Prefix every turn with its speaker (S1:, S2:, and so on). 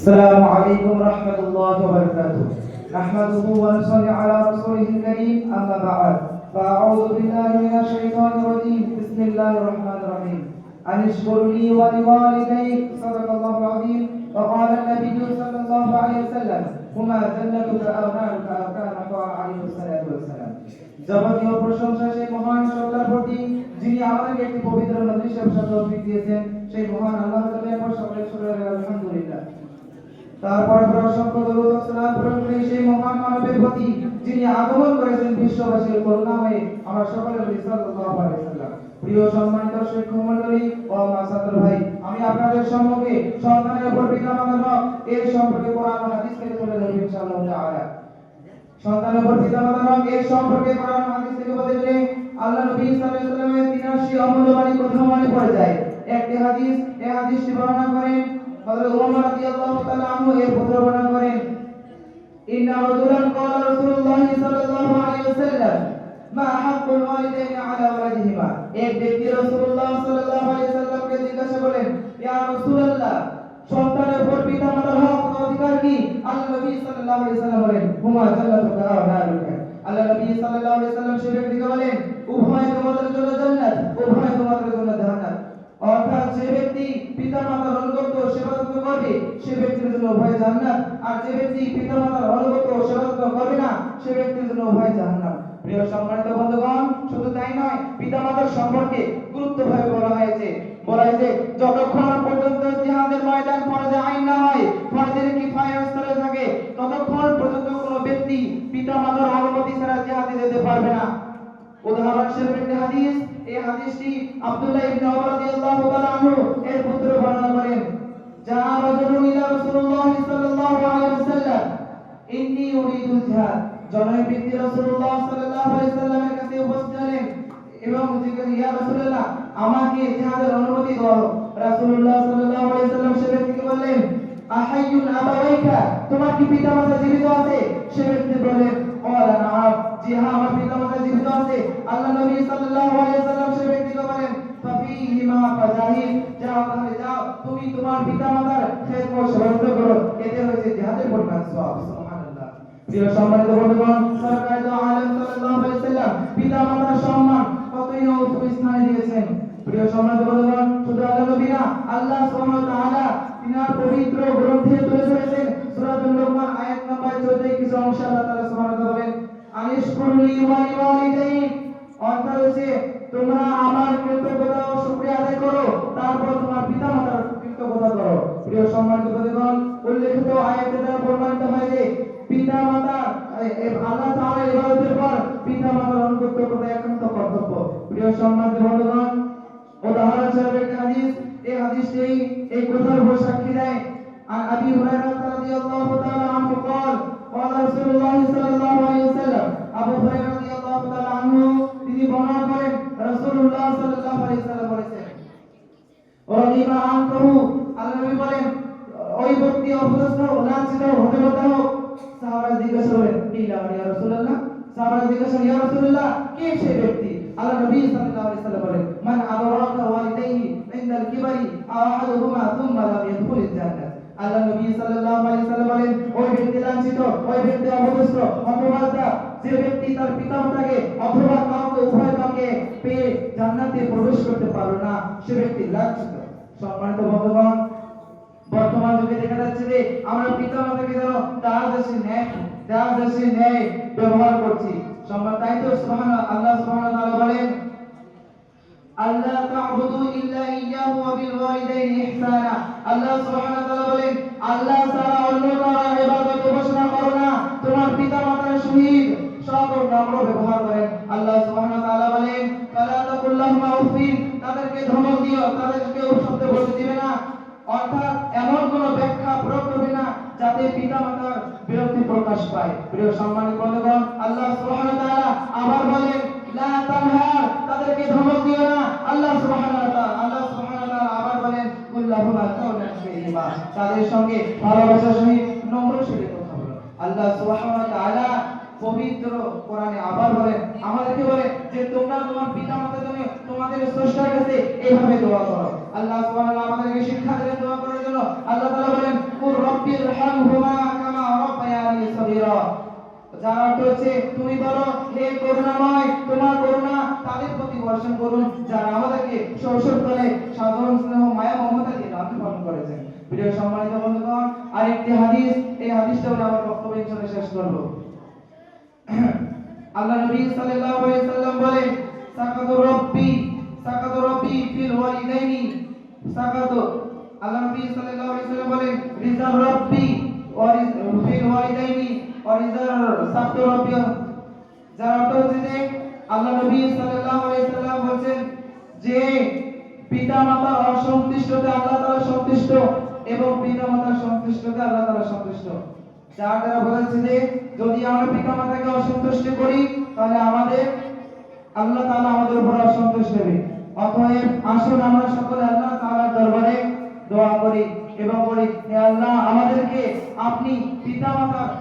S1: السلام عليكم ورحمة الله وبركاته نحمده ونصلي على رسوله الكريم أما بعد فأعوذ بالله من الشيطان الرجيم بسم الله الرحمن الرحيم أن اشكر لي ولوالديك صدق الله العظيم وقال النبي صلى الله عليه وسلم هما جنتك أو نارك أو كان قال عليه الصلاة والسلام যাবতীয় প্রশংসা সেই মহান সত্তার প্রতি যিনি আমাদেরকে একটি পবিত্র মজলিসের সাথে তৌফিক দিয়েছেন সেই মহান আল্লাহ তাআলার উপর সকলে শুকরিয়া আলহামদুলিল্লাহ তারপর আপনাদের সন্তানের উপর পিতা মাতার হক এর সম্পর্কে কোরআন হাদিস থেকে সন্তানের উপর এর সম্পর্কে ওমর রাদিয়াল্লাহু তাআলা আনহু এর পুত্র বর্ণনা করেন। ইন্না রাজুলান ক্বালা রাসূলুল্লাহ সাল্লাল্লাহু আলাইহি ওয়াসাল্লাম, মা হাক্কুল ওয়ালিদাইনি আলা ওয়ালাদিহিমা এক ব্যক্তি রাসূলুল্লাহ সাল্লাল্লাহু আলাইহি ওয়াসাল্লামকে জিজ্ঞাসা করলেন, ইয়া রাসূলুল্লাহ, সন্তানের উপর পিতামাতার হক অধিকার কি? আল্লাহ নবী সাল্লাল্লাহু আলাইহি ওয়াসাল্লাম বলেন, হুমা ওয়া নারুকা। আল্লাহ নবী সাল্লাল্লাহু আলাইহি ওয়াসাল্লাম সেই ব্যক্তিকে বলেন উভয় তোমাদের জন্য জান্নাত উভয় তোমাদের জন্য জাহান্নাম অর্থাৎ যে ব্যক্তি পিতামাতার অনুগত ও সেবাযত্ন করবে, সে ব্যক্তির জন্য উভয় জান্নাত আর যে ব্যক্তি পিতামাতার অনুগত ও সেবাযত্ন করবে না, সে ব্যক্তির জন্য উভয় জাহান্নাম। প্রিয় সম্মানিত বন্ধুগণ, শুধু তাই নয়, পিতামাতার সম্পর্কে গুরুত্বভাবে বলা হয়েছে। বলা হয়েছে, যতক্ষণ পর্যন্ত জিহাদের ময়দান ফরজে আইন না হয়, ফরজের কিফায়া স্তরে থাকে, ততক্ষণ পর্যন্ত কোনো ব্যক্তি পিতামাতার অনুমতি ছাড়া জিহাদে যেতে পারবে না। উদাহরণস্বরূপ একটি হাদিস, এই হাদিসটি আব্দুল্লাহ ইবনে ওমর রাদিয়াল্লাহু তাআলা আনহু এর পুত্র বর্ণনা করেন, যা রাজুলুন ইলা রাসূলুল্লাহ সাল্লাল্লাহু আলাইহি ওয়াসাল্লাম, ইন্নী উরিদুল জিহাদ। জনৈক ব্যক্তি রাসূলুল্লাহ সাল্লাল্লাহু আলাইহি ওয়াসাল্লামের কাছে উপস্থিত হলেন এবং জিজ্ঞাসা ইয়া রাসূলুল্লাহ, আমাকে জিহাদের অনুমতি দাও। রাসূলুল্লাহ সাল্লাল্লাহু আলাইহি ওয়াসাল্লাম সে ব্যক্তিকে বললেন, আহাইয়ুন আবাওয়াইকা তোমার কি পিতামাতা জীবিত আছে? সে ব্যক্তি বললেন ক্বালা নাআম জি হ্যাঁ আমার পিতামাতা জীবিত আছে। আল্লাহ নবী সাল্লাল্লাহু আলাইহি ওয়াসাল্লাম ফাফিহিমা ফাজাহিদ যাও তাহলে যাও, তুমি তোমার পিতামাতার খেদমত সর্বত্র করো। এতে হয়েছে জিহাদের পরিমাণ সওয়াব, সুবহানাল্লাহ। প্রিয় সম্মানিত বন্ধুগণ, সরকার দো আলম সাল্লাল্লাহু আলাইহি ওয়াসাল্লাম, পিতামাতার সম্মান কতই না স্থানে দিয়েছেন। প্রিয় সম্মানিত বন্ধুগণ, শুধু আল্লাহ নবী না, আল্লাহ সুবহানাহু ওয়া তাআলা তিনার পবিত্র গ্রন্থে তুলে ধরেছেন সূরাতুল লুকমান আয়াত নম্বর 14 কিছু অংশ আল্লাহ তাআলা সুবহানাহু ওয়া তাআলা বলেন আনিশকুরলি ওয়া লিওয়ালিদাইক অর্থাৎ হচ্ছে তোমরা আমার কৃতজ্ঞতা ও শুকরিয়া আদায় করো তারপর তোমার পিতামাতার কৃতজ্ঞতা করো প্রিয় সম্মানিত বন্ধুগণ উল্লেখিত আয়াতে দ্বারা প্রমাণিত হয় যে পিতামাতা আল্লাহ তাআলার ইবাদতের পর পিতামাতার অনুগত্য করা একান্ত কর্তব্য প্রিয় সম্মানিত বন্ধুগণ উদাহরণস্বরূপ একটি হাদিস এই হাদিসটি এই কথার উপর সাক্ষী দেয় عن ابي هريره رضي الله تعالى عنه قال قال رسول الله صلى الله عليه وسلم আবু হুরায়রা রাদিয়াল্লাহু তাআলা আনহু তিনি বর্ণনা করেন রাসূলুল্লাহ সাল্লাল্লাহু আলাইহি ওয়াসাল্লাম যে ব্যক্তি তার পিতামাতাকে অথবা কাউকে উভয় কাউকে পেয়ে জান্নাতে প্রবেশ করতে পারল না সে ব্যক্তি লাঞ্ছিত। সম্মানিত বন্ধুগণ, বর্তমান যুগে দেখা যাচ্ছে যে আমরা পিতামাতাকে যেন তার দেশে ন্যায় তার দেশে ন্যায় ব্যবহার করছি। সম্মান তাই তো সুবহান আল্লাহ সুবহানাহু ওয়া তাআলা বলেন আল্লাহ তা'বুদু ইল্লা ইয়াহু ওয়া বিল ওয়ালিদাইনি ইহসানা। আল্লাহ সুবহানাহু ওয়া তাআলা বলেন আল্লাহ ছাড়া অন্য কারও ইবাদত উপাসনা করো না তোমার পিতামাতার সহিত সব নম্র ব্যবহার করেন আল্লাহ সুবহানাহু ওয়া তাআলা বলেন ফালা তাদেরকে ধমক দিও তাদেরকে শব্দ বলতে দিবে না। অর্থাৎ এমন কোন ব্যাখ্যা প্রয়োগ করবে না, যাতে পিতামাতার বিরক্তি প্রকাশ পায়। প্রিয় সম্মানিত বন্ধুগণ, আল্লাহ আবার বলেন তাদেরকে ধমক দিও না। আল্লাহ আল্লাহ আবার বলেন তাদের সঙ্গে ভালোবাসার সহিত নম্র সুরে কথা বলো। আল্লাহ সুবহানাহু পবিত্র কোরআনে আবার বলেন, আমাদেরকে বলে যে তোমরা তোমার তোমাদের স্রষ্টার কাছে এইভাবে দোয়া করো। আল্লাহ তাআলা আমাদেরকে শিক্ষা দিলেন দোয়া করার জন্য। আল্লাহ তাআলা বলেন কুর রব্বির হামহুমা কামা রাব্বায়ানি সগীরা। যার অর্থ হচ্ছে, তুমি বলো, হে করুণাময়, তোমার করুণা তাদের প্রতি বর্ষণ করুন, যারা আমাদেরকে শৈশবকালে সাকাতু আল্লাহ নবী সাল্লাল্লাহু আলাইহি সাল্লাম বলেন, রিজা রব্বি ফিল ওয়ালিদাইনি ওয়ারিজার সাকাতু রব্বি যার অর্থ হচ্ছে যে আল্লাহ নবী সাল্লাল্লাহু আলাইহি সাল্লাম বলেন যে পিতা মাতার অসন্তুষ্টতে আল্লাহ তাআলা সন্তুষ্ট এবং পিতা মাতার সন্তুষ্টতে আল্লাহ তাআলা সন্তুষ্ট। যার দ্বারা বলেছে যে, যদি আমরা পিতা মাতাকে অসন্তুষ্ট করি, তাহলে আমাদের, আল্লাহ তাআলা আমাদের উপর অসন্তুষ্ট হবে। অতএব আসুন আমরা সকলে আল্লাহ তাআলার quitaba